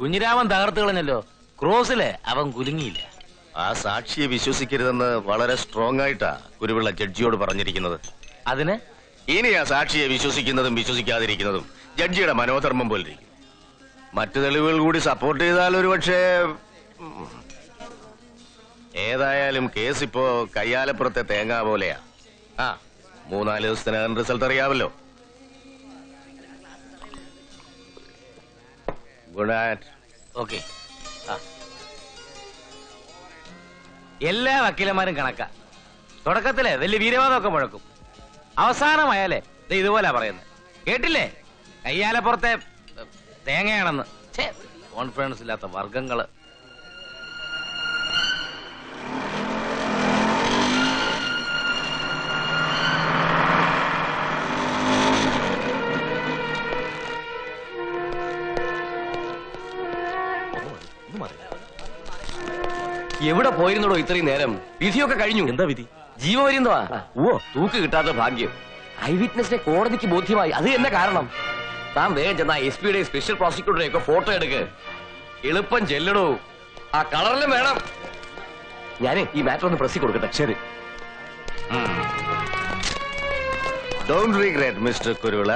കുഞ്ഞിരാമൻ തകർത്ത് കളഞ്ഞല്ലോ ക്രോസിൽ അവൻ കുലുങ്ങിയില്ല. ആ സാക്ഷിയെ വിശ്വസിക്കരുതെന്ന് വളരെ സ്ട്രോങ് ആയിട്ടാ കുരുവിള്ള ജഡ്ജിയോട് പറഞ്ഞിരിക്കുന്നത്. അതിന്? ഇനി ആ സാക്ഷിയെ വിശ്വസിക്കുന്നതും വിശ്വസിക്കാതിരിക്കുന്നതും ജഡ്ജിയുടെ മനോധർമ്മം പോലെ ഇരിക്കും മറ്റു തെളിവുകൾ കൂടി സപ്പോർട്ട് ചെയ്താൽ ഒരു പക്ഷേ ഏതായാലും കേസ് ഇപ്പോ കയ്യാലപ്പുറത്തെ തേങ്ങ പോലെയാ. ആ മൂന്നാൽ ദിവസത്തിനകം റിസൾട്ട് അറിയാമല്ലോ. Good night okay. എല്ലാ വക്കീലന്മാരും കണക്കാ. തുടക്കത്തിൽ വലിയ വീരവാദമൊക്കെ മുഴക്കും. അവസാനമായാലേ ഇതുപോലെ പറയുന്നത് കേട്ടില്ലേ? കയ്യാലപ്പുറത്തെ തേങ്ങയാണെന്ന്. കോൺഫിഡൻസ് ഇല്ലാത്ത വർഗങ്ങൾ എവിടെ പോയിരുന്നടോ ഇത്രയും നേരം? വിധിയൊക്കെ കഴിഞ്ഞു. എന്താ വിധി? ജീവപര്യന്തമാ. ഓ തൂക്ക് കിട്ടാത്ത ഭാഗ്യം. ഐ വിറ്റ്നസിനെ കോടതിക്ക് ബോധ്യമായി. അത് എന്താ കാരണം. താൻ വേഗം ചെന്ന എസ് പിയുടെ സ്പെഷ്യൽ പ്രോസിക്യൂട്ടറെ ഒക്കെ ഫോട്ടോ എടുക്ക്. എളുപ്പം ചെല്ലടോ. ആ കളറിലും വേണം. ഞാനേ ഈ മാറ്റർ ഒന്ന് പ്രസി കൊടുക്കട്ടെ. ശരി. Don't regret mister Kurula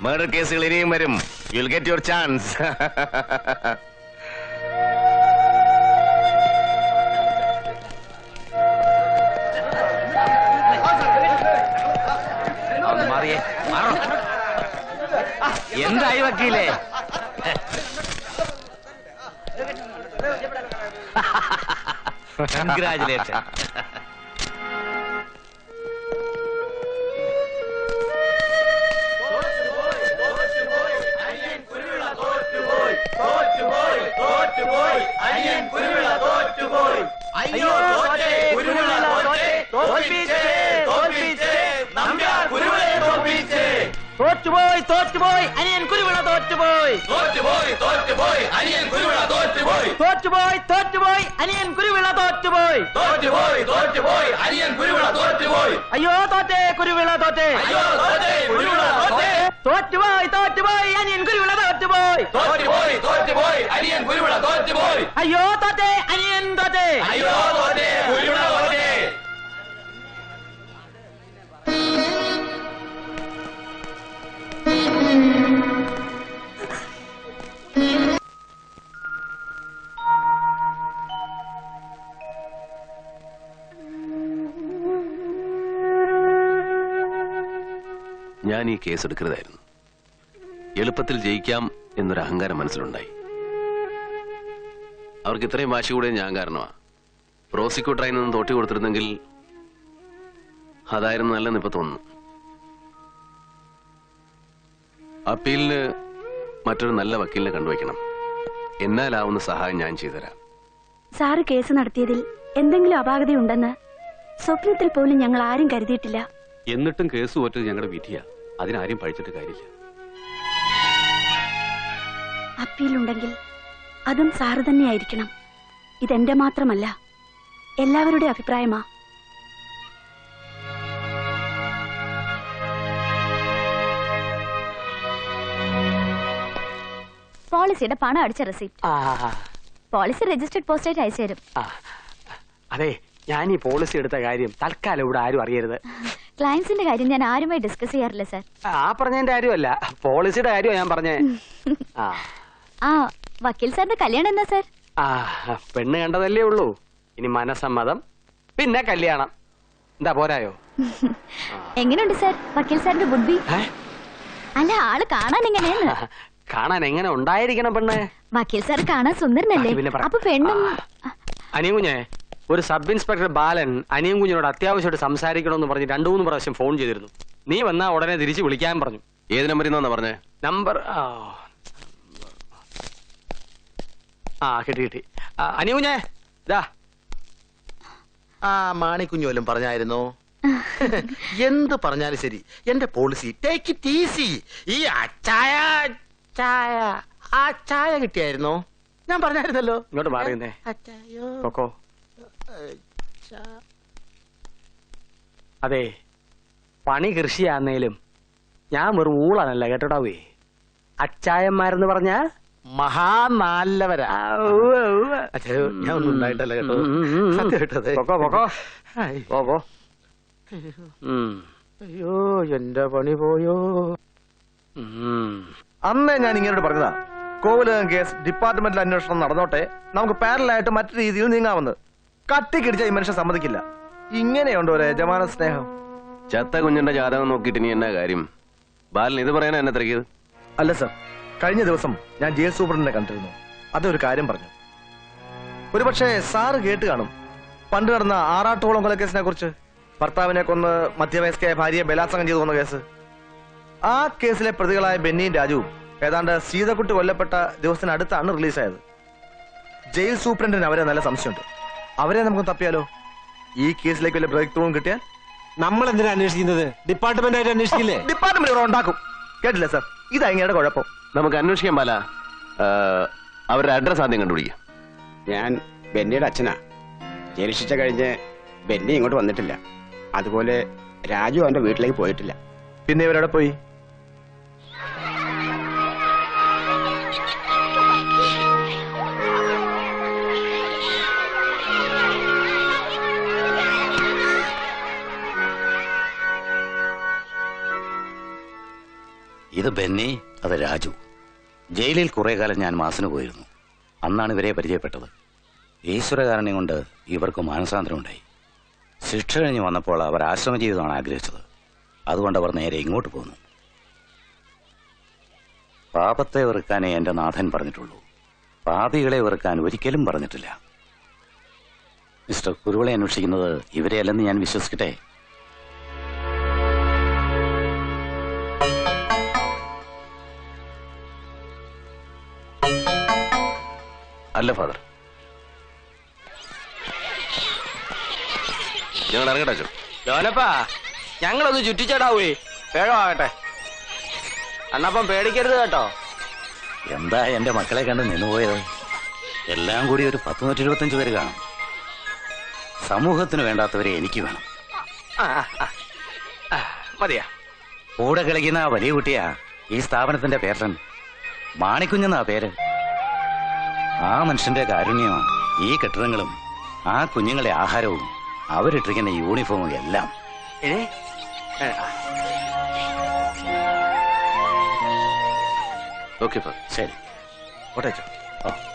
murder കേസുകൾ ഇനിയും വരും. യുൽ ഗെറ്റ് യുവർ ചാൻസ് എന്തായി വക്കീലേ? കൺഗ്രാചുലേഷൻ അയ്യോ തോറ്റേ തോറ്റേ തോൽപ്പിച്ചേ. തോറ്റുപോയി തോറ്റുപോയി അനിയൻ കുരുവിള തോറ്റുപോയി. തോറ്റുപോയി തോറ്റുപോയി അനിയൻ കുരുവിള തോറ്റുപോയി. തോറ്റുപോയി തോറ്റുപോയി അനിയൻ കുരുവിള തോറ്റുപോയി. തോറ്റുപോയി തോറ്റുപോയി അനിയൻ കുരുവിള തോറ്റുപോയി. അയ്യോ തോറ്റേ കുരുവിള തോറ്റേ. അയ്യോ തോറ്റേ കുരുവിള തോറ്റേ. തോറ്റുപോയി തോറ്റുപോയി അനിയൻ കുരുവിള തോറ്റുപോയി. തോറ്റുപോയി തോറ്റുപോയി അനിയൻ കുരുവിള തോറ്റുപോയി. അയ്യോ തോറ്റേ അനിയൻ തോറ്റേ. അയ്യോ തോറ്റേ കുരുവിള തോറ്റേ. ഞാൻ ഈ കേസ് എടുക്കരുതായിരുന്നു എളുപ്പത്തിൽ ജയിക്കാം എന്നൊരു അഹങ്കാരം മനസ്സിലുണ്ടായി. അവർക്ക് ഇത്രയും വാശി കൂടെ ഞാൻ കാരണമാ. പ്രോസിക്യൂട്ടറായി നിന്ന് തോട്ടി കൊടുത്തിരുന്നെങ്കിൽ അതായിരുന്നു നല്ലെന്ന് ഇപ്പൊ തോന്നുന്നു. അപ്പീലിന് മറ്റൊരു നല്ല വക്കീലിനെ കണ്ടുവയ്ക്കണം. എന്നാലാവുന്ന സഹായം ഞാൻ ചെയ്തുതരാം. സാറ് കേസ് നടത്തിയതിൽ എന്തെങ്കിലും അപാകതയുണ്ടെന്ന് സ്വപ്നത്തിൽ പോലും ഞങ്ങൾ ആരും കരുതിയിട്ടില്ല. എന്നിട്ടും കേസ് തോറ്റത് ഞങ്ങളുടെ വിധിയാ. അതിനാരും പഴിച്ചിട്ട് കാര്യമില്ല. അപ്പീലുണ്ടെങ്കിൽ അതും സാറ് തന്നെയായിരിക്കണം. ഇതെന്റെ മാത്രമല്ല എല്ലാവരുടെ അഭിപ്രായമാ. പോളിസിയുടെ പണം അടിച്ച റെസിപ്റ്റ്. പോളിസി രജിസ്റ്റേഡ് പോസ്റ്റായിട്ട് അയച്ചു തരും. അതെ ഞാൻ ഈ പോളിസി എടുത്ത കാര്യം തൽക്കാലം ഇവിടെ ആരും അറിയരുത്. ക്ലയൻസിന്റെ കാര്യം ഞാൻ ആരുമായി ഡിസ്കസ് ചെയ്യാറില്ല സാർ ആ പറഞ്ഞതിന്റെ കാര്യമല്ല. പോളിസിയുടെ കാര്യമാണ് ഞാൻ പറഞ്ഞേ. ആ. വക്കീൽ സാറിന്റെ കല്യാണം എന്നാ സാർ ആ പെണ്ണ് കണ്ടതല്ലേ ഉള്ളൂ. ഇനി മനസമ്മതം പിന്നെ കല്യാണം. എന്താ പോരായോ? എങ്ങനെയുണ്ട് സാർ വക്കീൽ സാറിന്റെ ബുദ്ധി? അല്ല ആൾ കാണാൻ എങ്ങനെയാണ് കാണാൻ എങ്ങനെ ഉണ്ടായിരിക്കണം പെണ്ണ്? വക്കീൽ സാർ കാണാൻ സുന്ദരനല്ലേ? അപ്പൊ പെണ്ണും അനിയ കുഞ്ഞെ ഒരു സബ് ഇൻസ്പെക്ടർ ബാലൻ അനിയും കുഞ്ഞിനോട് അത്യാവശ്യമായിട്ട് സംസാരിക്കണമെന്ന് പറഞ്ഞ് രണ്ടു മൂന്ന് പ്രാവശ്യം ഫോൺ ചെയ്തിരുന്നു. നീ വന്നാ ഉടനെ തിരിച്ചു വിളിക്കാൻ പറഞ്ഞു. ഏത് നമ്പറിൽ നിന്നാ പറഞ്ഞേ? നമ്പർ ആ. ആ കിട്ടി കിട്ടി. ആ, കുഞ്ഞേ ഇതാ. ആ മാണിക്കുഞ്ഞു വല്ലതും പറഞ്ഞായിരുന്നു? എന്ത് പറഞ്ഞാലും ശരി. എന്റെ പോളിസി ടേക്ക് ഇറ്റ് ഈസി ഈ അച്ചായ ചായ ആ ചായ കിട്ടിയായിരുന്നോ? ഞാൻ പറഞ്ഞായിരുന്നല്ലോ. ഇങ്ങോട്ട് മാറിയുന്നേ. അച്ചായോ? കൊക്കോ അതെ പണി കൃഷിയാന്നേലും ഞാൻ വെറും ഊളാണല്ല കേട്ടോടാവേ? അച്ചായന്മാരെന്ന് പറഞ്ഞ മഹാ നല്ലവരാ അച്ഛാ ഞാൻ ഒന്നും ഉണ്ടായിട്ടല്ല കേട്ടോ. അതെ. പൊക്കോ പൊക്കോ. ഹായ്. പോ പോ. ഉം. അയ്യോ എന്റെ പണി പോയോ. അന്നേ ഞാൻ ഇങ്ങനോട് പറഞ്ഞതാ. കോവിലകം കേസ് ഡിപ്പാർട്ട്മെന്റിൽ അന്വേഷണം നടന്നോട്ടെ നമുക്ക് പാരലായിട്ട് മറ്റു രീതിയിൽ നീങ്ങാമെന്ന്. കട്ടിക്കിടിച്ച ഈ മനുഷ്യൻ സമ്മതിക്കില്ല. ഇങ്ങനെയുണ്ടോ ഒരു യജമാന സ്നേഹം? ചത്ത കുഞ്ഞിന്റെ ജാതകം നോക്കിയിട്ട് നീ എന്നാ കാര്യം? ബാലൻ ഇത് പറയാനാ എന്നെ തിരക്കിയത്? അല്ല സർ. കഴിഞ്ഞ ദിവസം ഞാൻ ജയിൽ സൂപ്രണ്ടിനെ കണ്ടിരുന്നു. അതൊരു കാര്യം പറഞ്ഞു. ഒരുപക്ഷെ സാറ് കേട്ട് കാണും. പണ്ട് നടന്ന ആറാട്ടോളം കേസിനെ കുറിച്ച്. ഭർത്താവിനെ കൊന്ന് മധ്യവയസ്കയായ ഭാര്യയെ ബലാത്സംഗം ചെയ്തു കൊന്ന കേസ്. ആ കേസിലെ പ്രതികളായ ബെന്നിയും രാജുവും ഏതാണ്ട് സീതക്കുട്ടി കൊല്ലപ്പെട്ട ദിവസത്തിനടുത്താണ് റിലീസായത്. ജയിൽ സൂപ്രണ്ടിന് അവരെ നല്ല സംശയമുണ്ട്. അവരെ നമുക്ക് തപ്പിയാലോ? ഈ കേസിലേക്ക് വല്ല ബ്രേക്ക് ത്രൂവും കിട്ടിയാൽ? നമ്മൾ എന്തിനാ അന്വേഷിക്കുന്നത്? ഡിപ്പാർട്ട്മെന്റ് ആയിട്ട് അന്വേഷിക്കില്ലേ? ഡിപ്പാർട്ട്മെന്റ് ഇവിടെ ഉണ്ടാക്കും. കേട്ടില്ല സാർ ഇതാ ഇങ്ങനെ കുഴപ്പം. നമുക്ക് അന്വേഷിക്കാൻ പാല അവരുടെ അഡ്രസ് ആദ്യം കണ്ടുപിടിക്കാം. ഞാൻ ബെന്നിയുടെ അച്ഛനാ. ജയിൽ ശിക്ഷ കഴിഞ്ഞ് ബെന്നി ഇങ്ങോട്ട് വന്നിട്ടില്ല. അതുപോലെ രാജു അവന്റെ വീട്ടിലേക്ക് പോയിട്ടില്ല. പിന്നെ ഇവരവിടെ പോയി? ഇത് ബെന്നി അത് രാജു. ജയിലിൽ കുറെ കാലം ഞാൻ മാസിന് പോയിരുന്നു. അന്നാണ് ഇവരെ പരിചയപ്പെട്ടത്. ഈശ്വരകാരുണ്യം കൊണ്ട് ഇവർക്ക് മാനസാന്തരം ഉണ്ടായി. ശിക്ഷ കഴിഞ്ഞ് വന്നപ്പോൾ അവർ ആശ്രമ ജീവിതമാണ് ആഗ്രഹിച്ചത്. അതുകൊണ്ട് അവർ നേരെ ഇങ്ങോട്ട് പോന്നു. പാപത്തെ വെറുക്കാനേ എന്റെ നാഥൻ പറഞ്ഞിട്ടുള്ളൂ. പാപികളെ വെറുക്കാൻ ഒരിക്കലും പറഞ്ഞിട്ടില്ല. മിസ്റ്റർ കുരുവിളെ അന്വേഷിക്കുന്നത് ഇവരെയല്ലെന്ന് ഞാൻ വിശ്വസിക്കട്ടെ? അല്ല ഫാദർ ഞങ്ങൾ ഇറങ്ങട്ടെ അച്ഛൻ. ലോനപ്പാ ഞങ്ങളൊന്ന് ചുറ്റിച്ചേടാവൂ. വേഗമാകട്ടെ അന്നപ്പം പേടിക്കരുത് കേട്ടോ. എന്താ എന്റെ മക്കളെ കണ്ട് നിന്നുപോയത് എല്ലാം കൂടി ഒരു പത്ത് നൂറ്റി ഇരുപത്തഞ്ച് പേര് കാണും. സമൂഹത്തിന് വേണ്ടാത്തവരെ എനിക്ക് വേണം. മതിയാ. കൂടെ കളിക്കുന്ന ആ വലിയ കുട്ടിയാ ഈ സ്ഥാപനത്തിന്റെ പേരൻ. മാണിക്കുഞ്ഞെന്നാ പേര്? ആ മനുഷ്യന്റെ കാരുണ്യമാണ് ഈ കെട്ടിടങ്ങളും ആ കുഞ്ഞുങ്ങളെ ആഹാരവും അവരിട്ടിരിക്കുന്ന യൂണിഫോമും എല്ലാം. ഓക്കെ ശരി. ഓട്ടേച്ചോ ആ.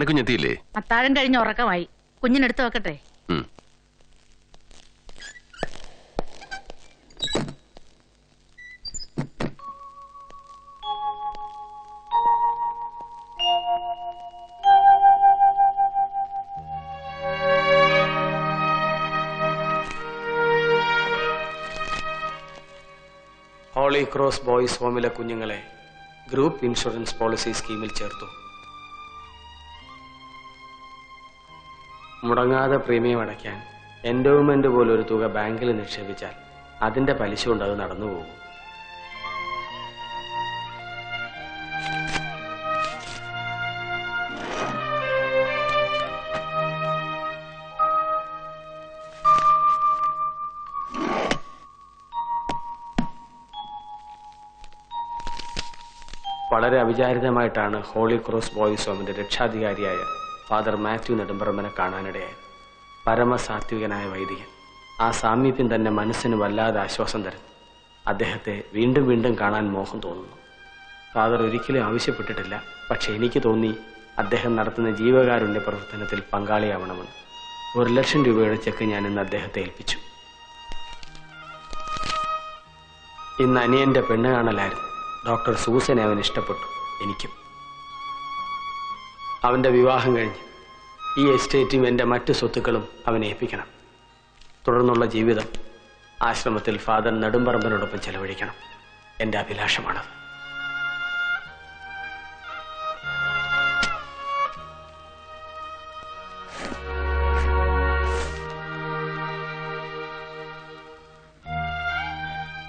മാണിക്കുഞ്ഞെത്തിയില്ലേ അത്താഴം കഴിഞ്ഞ് ഉറക്കമായി. കുഞ്ഞിനെടുത്ത് വെക്കട്ടെ. ഹോളി ക്രോസ് ബോയ്സ് ഹോമിലെ കുഞ്ഞുങ്ങളെ ഗ്രൂപ്പ് ഇൻഷുറൻസ് പോളിസി സ്കീമിൽ ചേർത്തു. മുടങ്ങാതെ പ്രീമിയം അടയ്ക്കാൻ എൻഡോവ്മെന്റ് പോലെ ഒരു തുക ബാങ്കിൽ നിക്ഷേപിച്ചാൽ അതിന്റെ പലിശ കൊണ്ട് അത് നടന്നു പോകും. വളരെ അവിചാരിതമായിട്ടാണ് ഹോളി ക്രോസ് ബോയ്സ് ഹോമിന്റെ രക്ഷാധികാരിയായ ഫാദർ മാത്യു നെടുമ്പറമ്പനെ കാണാനിടയായത് പരമസാത്വികനായ വൈദികൻ. ആ സാമീപ്യം തന്നെ മനസ്സിന് വല്ലാതെ ആശ്വാസം തരുന്നു. അദ്ദേഹത്തെ വീണ്ടും വീണ്ടും കാണാൻ മോഹം തോന്നുന്നു. ഫാദർ ഒരിക്കലും ആവശ്യപ്പെട്ടിട്ടില്ല. പക്ഷെ എനിക്ക് തോന്നി അദ്ദേഹം നടത്തുന്ന ജീവകാരുണ്യ പ്രവർത്തനത്തിൽ പങ്കാളിയാവണമെന്ന്. ഒരു ലക്ഷം രൂപയുടെ ചെക്ക് ഞാൻ ഇന്ന് അദ്ദേഹത്തെ ഏൽപ്പിച്ചു. ഇന്ന് അനിയന്റെ പെണ്ണ് കാണലായിരുന്നു. ഡോക്ടർ സൂസനെ അവൻ ഇഷ്ടപ്പെട്ടു. എനിക്കും. അവന്റെ വിവാഹം കഴിഞ്ഞ് ഈ എസ്റ്റേറ്റും എന്റെ മറ്റു സ്വത്തുക്കളും അവനെ ഏൽപ്പിക്കണം. തുടർന്നുള്ള ജീവിതം ആശ്രമത്തിൽ ഫാദർ നെടുമ്പറമ്പനോടൊപ്പം ചെലവഴിക്കണം. എന്റെ അഭിലാഷമാണത്.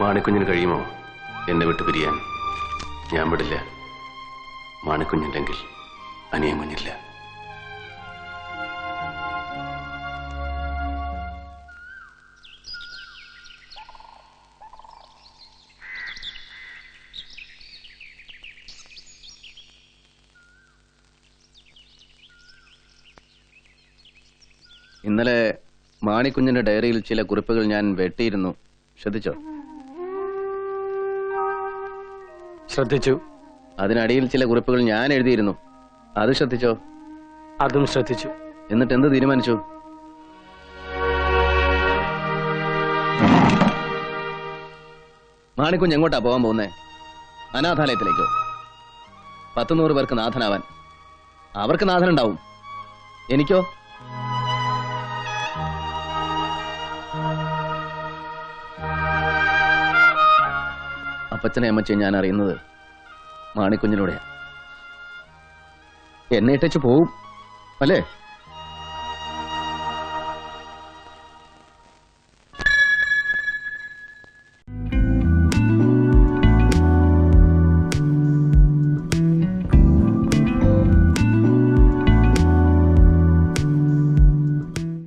മാണിക്കുഞ്ഞിന് കഴിയുമോ? എന്നെ വിട്ടു പിരിയാൻ. ഞാൻ വിടില്ല. മാണിക്കുഞ്ഞില്ലെങ്കിൽ. അനിയൻ മുന്നില്ല ഇന്നലെ മാണിക്കുഞ്ഞിന്റെ ഡയറിയിൽ ചില കുറിപ്പുകൾ ഞാൻ വെട്ടിയിരുന്നു. ശ്രദ്ധിച്ചോ? ശ്രദ്ധിച്ചു. അതിനടിയിൽ ചില കുറിപ്പുകൾ ഞാൻ എഴുതിയിരുന്നു. അത് ശ്രദ്ധിച്ചോ? അതും ശ്രദ്ധിച്ചു. എന്നിട്ട് എന്ത് തീരുമാനിച്ചു? മാണിക്കുഞ്ഞ് എങ്ങോട്ടാ പോകാൻ പോകുന്നേ? അനാഥാലയത്തിലേക്കോ? പത്ത് നൂറ് പേർക്ക് നാഥനാവാൻ. അവർക്ക് നാഥനുണ്ടാവും. എനിക്കോ? അപ്പച്ചനെ അമ്മച്ചെ ഞാൻ അറിയുന്നത് മാണിക്കുഞ്ഞിലൂടെയാ. എന്നെ ഇട്ടു പോവും. അല്ലേ?